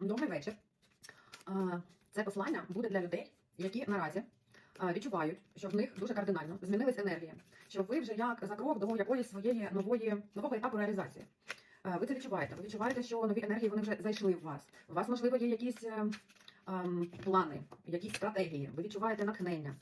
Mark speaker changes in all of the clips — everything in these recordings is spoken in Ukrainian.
Speaker 1: Добрий вечір. Це послання буде для людей, які наразі відчувають, що в них дуже кардинально змінились енергії, що ви вже як за крок до якоїсь своєї нової нового етапу реалізації. Ви це відчуваєте. Ви відчуваєте, що нові енергії вони вже зайшли в вас. У вас, можливо, є якісь е, ем, плани, якісь стратегії. Ви відчуваєте натхнення.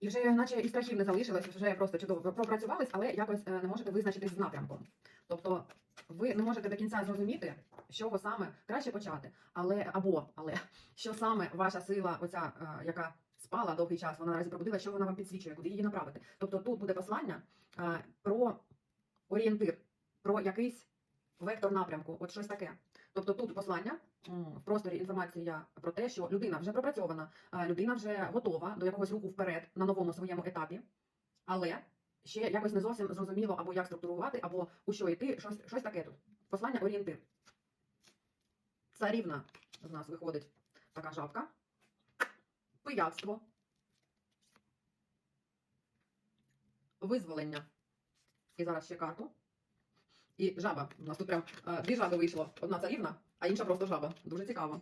Speaker 1: І вже, наче і страхів не залишилось, вже просто чудово пропрацювались, але якось е, не можете визначитись з напрямком. Тобто ви не можете до кінця зрозуміти, з чого саме краще почати, але або але що саме ваша сила, оця е, яка спала довгий час, вона наразі пробудила, що вона вам підсвічує, куди її направити. Тобто тут буде послання е, про орієнтир, про якийсь вектор напрямку, от щось таке. Тобто тут послання в просторі інформація про те, що людина вже пропрацьована, людина вже готова до якогось руху вперед на новому своєму етапі, але ще якось не зовсім зрозуміло, або як структурувати, або у що йти, щось, щось таке тут. Послання орієнтир. Царівна з нас виходить така жабка. Пиявство. Визволення. І зараз ще карту. І жаба. У нас тут прям е, дві жаби вийшло. Одна царівна, а інша просто жаба. Дуже цікаво.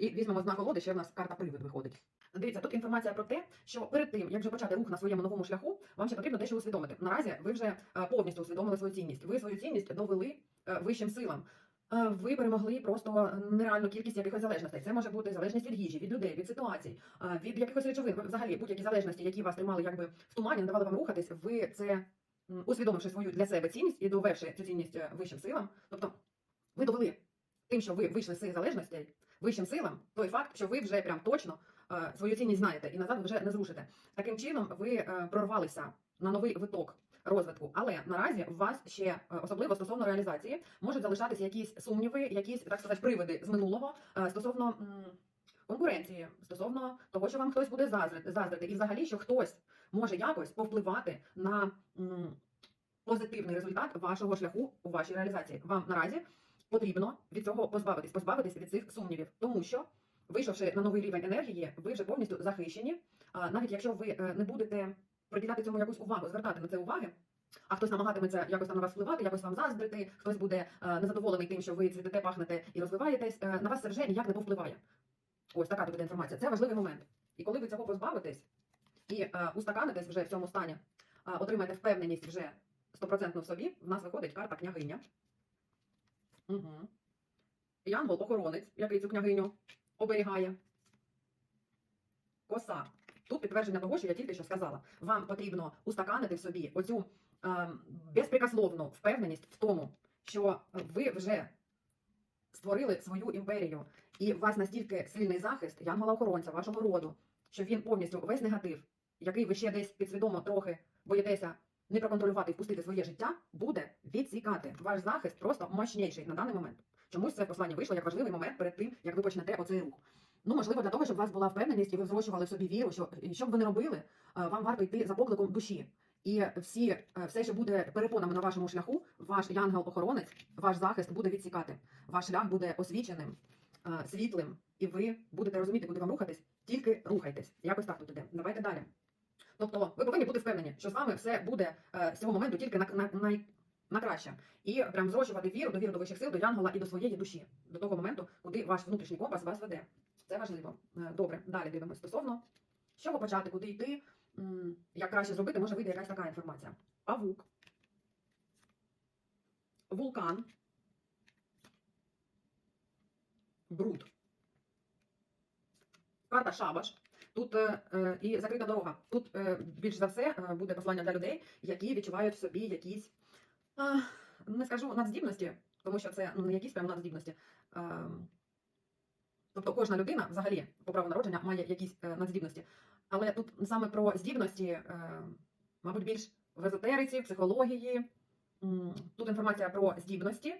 Speaker 1: І візьмемо з колоди, ще в нас карта привид виходить. Дивіться, тут інформація про те, що перед тим, як вже почати рух на своєму новому шляху, вам ще потрібно дещо усвідомити. Наразі ви вже е, повністю усвідомили свою цінність. Ви свою цінність довели е, вищим силам. Ви перемогли просто нереальну кількість якихось залежностей. Це може бути залежність від їжі, від людей, від ситуацій, від якихось речовин. Взагалі, будь-які залежності, які вас тримали якби в тумані, не давали вам рухатись, ви це усвідомивши свою для себе цінність і довевши цю цінність е, вищим силам. Тобто ви довели тим, що ви вийшли з залежностей вищим силам, той факт, що ви вже прям точно е, свою цінність знаєте і назад вже не зрушите. Таким чином, ви е, прорвалися на новий виток розвитку, але наразі у вас ще особливо стосовно реалізації можуть залишатися якісь сумніви, якісь так сказати привиди з минулого стосовно. Конкуренції стосовно того, що вам хтось буде заздрити, заздрити, і взагалі, що хтось може якось повпливати на позитивний результат вашого шляху у вашій реалізації. Вам наразі потрібно від цього позбавитись, позбавитись від цих сумнівів, тому що, вийшовши на новий рівень енергії, ви вже повністю захищені. Навіть якщо ви е, не будете приділяти цьому якусь увагу, звертати на це уваги. А хтось намагатиметься якось там на вас впливати, якось вам заздрити, хтось буде е, незадоволений тим, що ви цвітете, пахнете і розвиваєтесь. е, на вас це вже ніяк не повпливає. Ось така тут інформація. Це важливий момент. І коли ви цього позбавитесь і е, устаканитесь вже в цьому стані, е, отримаєте впевненість вже стопроцентно в собі, в нас виходить карта княгиня. Угу. Янгол охоронець, який цю княгиню оберігає. Коса. Тут підтвердження того, що я тільки що сказала. Вам потрібно устаканити в собі оцю е, безпрекословну впевненість в тому, що ви вже створили свою імперію, і у вас настільки сильний захист янгола-охоронця, вашого роду, що він повністю весь негатив, який ви ще десь підсвідомо трохи боїтеся не проконтролювати і впустити своє життя, буде відсікати. Ваш захист просто мощніший на даний момент. Чомусь це послання вийшло як важливий момент перед тим, як ви почнете оцей рух. Ну, можливо, для того, щоб у вас була впевненість і ви зрощували собі віру, що що б ви не робили, вам варто йти за покликом душі. І всі, все, що буде перепонами на вашому шляху, ваш янгел-охоронець, ваш захист буде відсікати. Ваш шлях буде освіченим, світлим, і ви будете розуміти, куди вам рухатись, тільки рухайтесь. Якось так тут іде. Давайте далі. Тобто, ви повинні бути впевнені, що з вами все буде е, з цього моменту тільки на, на, на, на краще. І прям зрощувати віру, довіру до вищих сил, до янгола і до своєї душі, до того моменту, куди ваш внутрішній компас вас веде. Це важливо. Е, Добре, далі дивимося стосовно з почати, куди йти, як краще зробити, може вийти якась така інформація. Павук, вулкан, бруд. Карта Шабаш. Тут е, е, і закрита дорога. Тут е, більш за все е, буде послання для людей, які відчувають в собі якісь, е, не скажу надздібності, тому що це ну, не якісь прям надздібності. Е, тобто кожна людина взагалі по праву народження має якісь е, надздібності. Але тут саме про здібності, е, мабуть, більш в езотериці, психології. Тут інформація про здібності,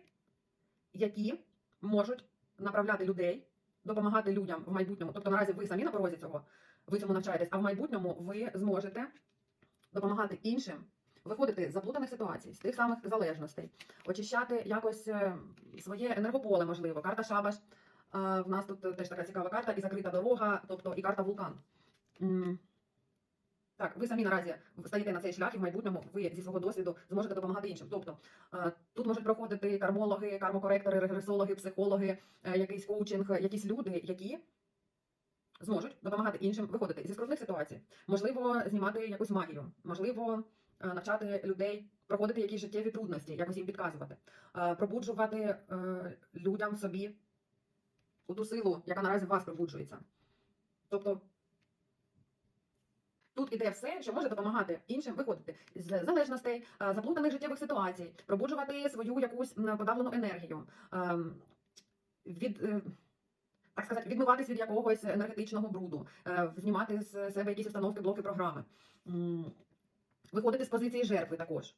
Speaker 1: які можуть направляти людей, допомагати людям в майбутньому. Тобто наразі ви самі на порозі цього, ви цьому навчаєтесь, а в майбутньому ви зможете допомагати іншим виходити з заплутаних ситуацій, з тих самих залежностей, очищати якось е, своє енергополе, можливо. Карта Шабаш. е, В нас тут теж така цікава карта, і закрита дорога, тобто і карта вулкан. Так, ви самі наразі стаєте на цей шлях, і в майбутньому ви зі свого досвіду зможете допомагати іншим. Тобто е, тут можуть проходити кармологи, кармокоректори, регресологи, психологи, е, якийсь коучинг, якісь люди, які зможуть допомагати іншим виходити зі скрутних ситуацій. Можливо, знімати якусь магію, можливо, е, навчати людей проходити якісь життєві трудності, якось їм підказувати, пробуджувати людям собі у ту силу, яка наразі в вас пробуджується. Тобто тут іде все, що може допомагати іншим виходити. З залежностей, е, заплутаних життєвих ситуацій, пробуджувати свою якусь подавлену енергію, ем, від, е, так сказати, відмиватись від якогось енергетичного бруду, е, знімати з себе якісь установки, блоки програми, виходити з позиції жертви також.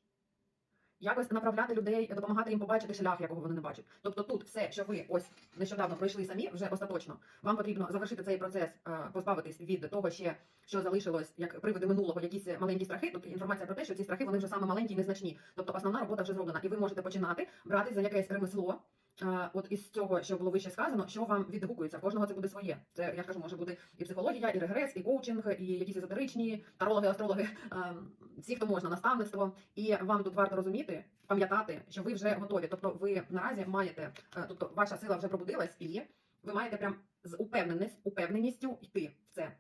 Speaker 1: Якось направляти людей, допомагати їм побачити шлях, якого вони не бачать. Тобто тут все, що ви ось нещодавно пройшли самі, вже остаточно. Вам потрібно завершити цей процес, е, позбавитись від того, ще що залишилось як привиди минулого, якісь маленькі страхи. Тут інформація про те, що ці страхи вони вже саме маленькі і незначні. Тобто основна робота вже зроблена, і ви можете починати брати за якесь ремесло. Е, От із цього, що було вище сказано, що вам відгукується, кожного це буде своє. Це я кажу, може бути і психологія, і регрес, і коучинг, і якісь езотеричні тарологи, астрологи, е, всі, хто можна, наставництво. І вам тут варто розуміти, пам'ятати, що ви вже готові. Тобто, ви наразі маєте, е, тобто ваша сила вже пробудилась, і ви маєте прям з упевненість, упевненістю йти в це.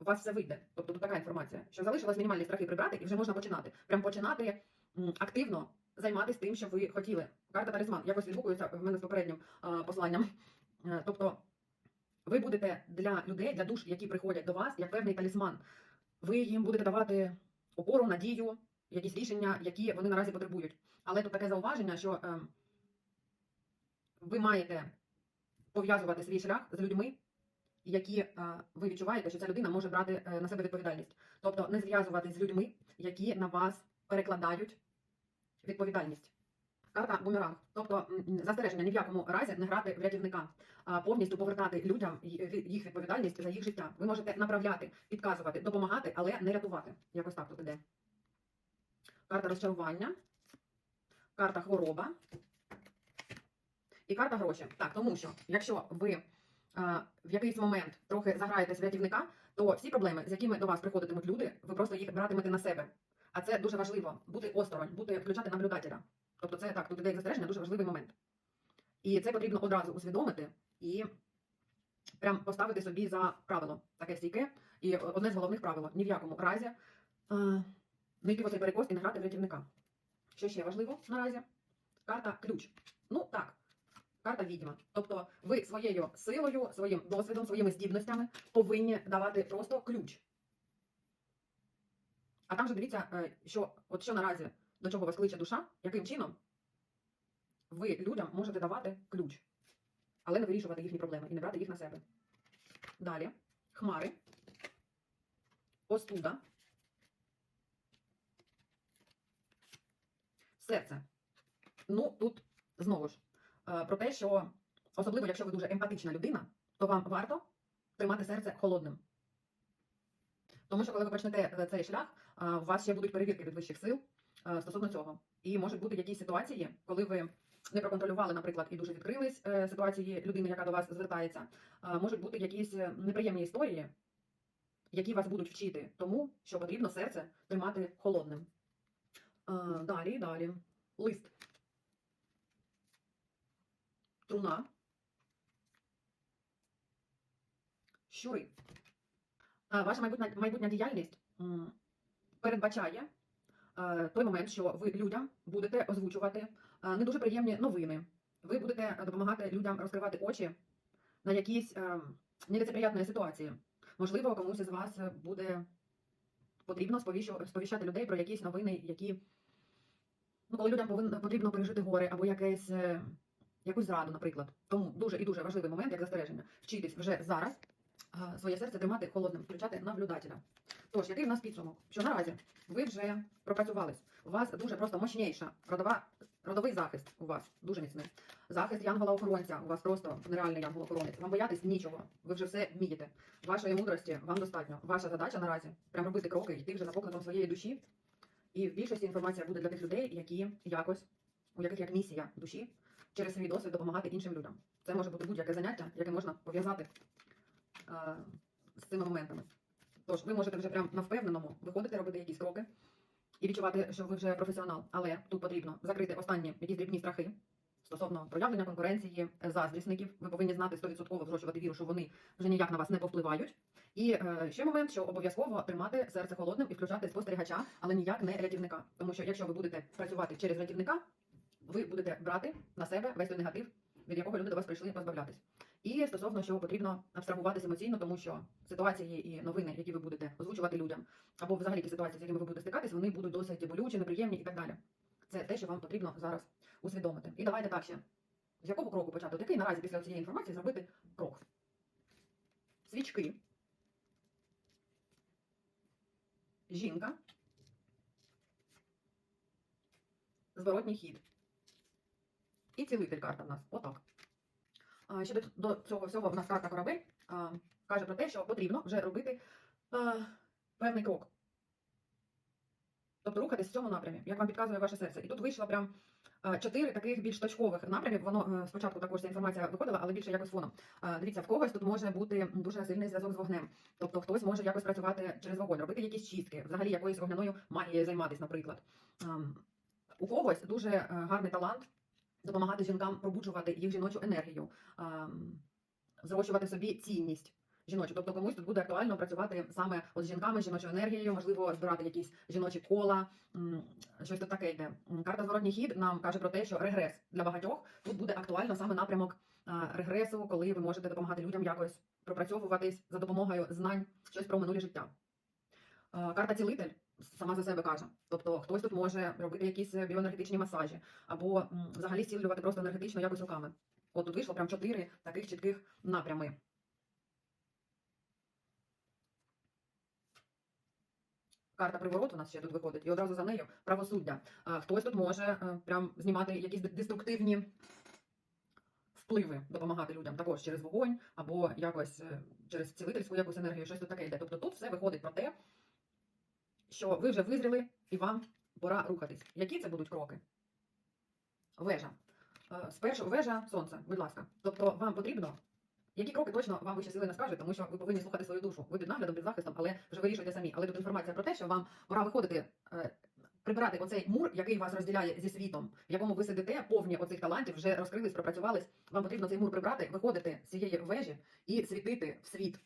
Speaker 1: У вас все вийде. Тобто тут така інформація, що залишилось мінімальні страхи прибрати, і вже можна починати. Прям починати активно займатися тим, що ви хотіли. Карта талісман якось відгукується в мене з попереднім е, посланням. Е, тобто, ви будете для людей, для душ, які приходять до вас, як певний талісман. Ви їм будете давати опору, надію, якісь рішення, які вони наразі потребують. Але тут таке зауваження, що е, ви маєте пов'язувати свій шлях з людьми, які е, ви відчуваєте, що ця людина може брати е, на себе відповідальність. Тобто не зв'язувати з людьми, які на вас перекладають відповідальність. Карта бумеранг. Тобто застереження ні в якому разі не грати в рятівника, а повністю повертати людям їх відповідальність за їх життя. Ви можете направляти, підказувати, допомагати, але не рятувати. Якось так тут іде. Карта розчарування, карта хвороба і карта гроші. Так, тому що якщо ви е, в якийсь момент трохи заграєтесь в рятівника, то всі проблеми, з якими до вас приходитимуть люди, ви просто їх братимете на себе. А це дуже важливо бути осторонь, бути включати наблюдателя. Тобто, це так, тут іде застереження, дуже важливий момент. І це потрібно одразу усвідомити і прям поставити собі за правило таке стійке. І одне з головних правил ні в якому разі е, не йти в перекос і не грати в рятівника. Що ще важливо наразі? Карта ключ. Ну так, карта відьма. Тобто ви своєю силою, своїм досвідом, своїми здібностями повинні давати просто ключ. А там же дивіться, е, що от що наразі до чого вас кличе душа, яким чином ви людям можете давати ключ, але не вирішувати їхні проблеми і не брати їх на себе. Далі хмари, остуда, серце. Ну, тут знову ж е, про те, що особливо, якщо ви дуже емпатична людина, то вам варто тримати серце холодним. Тому що коли ви почнете е, цей шлях, у вас ще будуть перевірки від вищих сил стосовно цього. І можуть бути якісь ситуації, коли ви не проконтролювали, наприклад, і дуже відкрились е, ситуації людини, яка до вас звертається. Можуть бути якісь е, неприємні історії, які вас будуть вчити тому, що потрібно серце тримати холодним. Далі, далі. Лист. Труна. Щури. Ваша майбутня, майбутня діяльність передбачає е, той момент, що ви людям будете озвучувати е, не дуже приємні новини. Ви будете допомагати людям розкривати очі на якісь е, нелицеприятні ситуації. Можливо, комусь із вас буде потрібно сповіщати людей про якісь новини, які ну, коли людям повинно потрібно пережити горе або якесь, якусь зраду, наприклад. Тому дуже і дуже важливий момент, як застереження, вчитись вже зараз своє серце тримати холодним, включати наблюдателя. Тож, який в нас підсумок? Що наразі ви вже пропрацювались. У вас дуже просто мощніша родова, родовий захист у вас дуже міцний. Захист янгола-охоронця. У вас просто нереальний янгол-охоронець. Вам боятись нічого. Ви вже все вмієте. Вашої мудрості вам достатньо. Ваша задача наразі прям робити кроки, йти вже за покликом своєї душі. І в більшості інформація буде для тих людей, які якось, у яких як місія душі, через свій досвід допомагати іншим людям. Це може бути будь-яке заняття, яке можна пов'язати е, з цими моментами. Тож ви можете вже прям на впевненому виходити, робити якісь кроки і відчувати, що ви вже професіонал. Але тут потрібно закрити останні якісь дрібні страхи стосовно проявлення конкуренції, заздрісників. Ви повинні знати 100% зрощувати віру, що вони вже ніяк на вас не повпливають. І е, ще момент, що обов'язково тримати серце холодним і включати спостерігача, але ніяк не рятівника. Тому що якщо ви будете працювати через рятівника, ви будете брати на себе весь той негатив, від якого люди до вас прийшли позбавлятись. І стосовно що потрібно абстрагуватись емоційно, тому що ситуації і новини, які ви будете озвучувати людям, або взагалі ті ситуації, з якими ви будете стикатись, вони будуть досить болючі, неприємні і так далі. Це те, що вам потрібно зараз усвідомити. І давайте так ще. З якого кроку почати? От який наразі після цієї інформації зробити крок? Свічки. Жінка. Зворотній хід. І цілитель карта в нас. Отак. Ще до, до цього всього в нас карта корабель каже про те, що потрібно вже робити а, певний крок. Тобто рухатись в цьому напрямі, як вам підказує ваше серце. І тут вийшло прям чотири таких більш точкових напрямів. Воно е, спочатку також ця інформація виходила, але більше якось фоном. Дивіться, в когось тут може бути дуже сильний зв'язок з вогнем. Тобто хтось може якось працювати через вогонь, робити якісь чистки, взагалі якоюсь вогняною магією займатися, наприклад. У когось дуже е, гарний талант допомагати жінкам пробуджувати їх жіночу енергію, зрощувати собі цінність. Жіночу, тобто комусь тут буде актуально працювати саме з жінками, з жіночою енергією, можливо, збирати якісь жіночі кола, щось тут таке йде. Карта зворотній хід нам каже про те, що регрес для багатьох тут буде актуально саме напрямок регресу, коли ви можете допомагати людям якось пропрацьовуватись за допомогою знань щось про минулі життя. Карта цілитель сама за себе каже. Тобто хтось тут може робити якісь біоенергетичні масажі, або взагалі зцілювати просто енергетично якось руками. От тут вийшло прям чотири таких чітких напрями. Карта привороту у нас ще тут виходить, і одразу за нею правосуддя. Хтось тут може е, прям знімати якісь деструктивні впливи, допомагати людям також через вогонь, або якось е, через цілительську якусь енергію, щось тут таке йде. Тобто тут все виходить про те, що ви вже визріли і вам пора рухатись. Які це будуть кроки? Вежа. Е, Спершу вежа сонце, будь ласка. Тобто вам потрібно. Які кроки точно вам вищі сили не скажуть, тому що ви повинні слухати свою душу. Ви під наглядом, під захистом, але вже вирішуйте самі. Але тут інформація про те, що вам пора виходити, е, прибирати оцей мур, який вас розділяє зі світом, в якому ви сидите, повні оцих талантів, вже розкрились, пропрацювались. Вам потрібно цей мур прибрати, виходити з цієї вежі і світити в світ.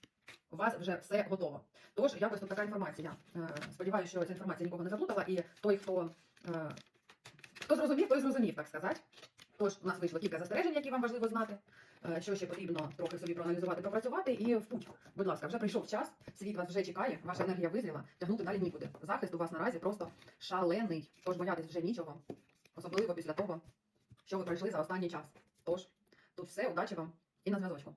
Speaker 1: У вас вже все готово. Тож якось тут така інформація. Е, Сподіваюся, що ця інформація нікого не заплутала, і той, хто, е, хто зрозумів, той зрозумів, так сказати. Тож у нас вийшло кілька застережень, які вам важливо знати. Е, Що ще потрібно трохи собі проаналізувати, пропрацювати і в путь. Будь ласка, вже прийшов час, світ вас вже чекає, ваша енергія визріла, тягнути далі нікуди. Захист у вас наразі просто шалений. Тож боятись вже нічого, особливо після того, що ви пройшли за останній час. Тож тут все, удачі вам і на зв'язочку.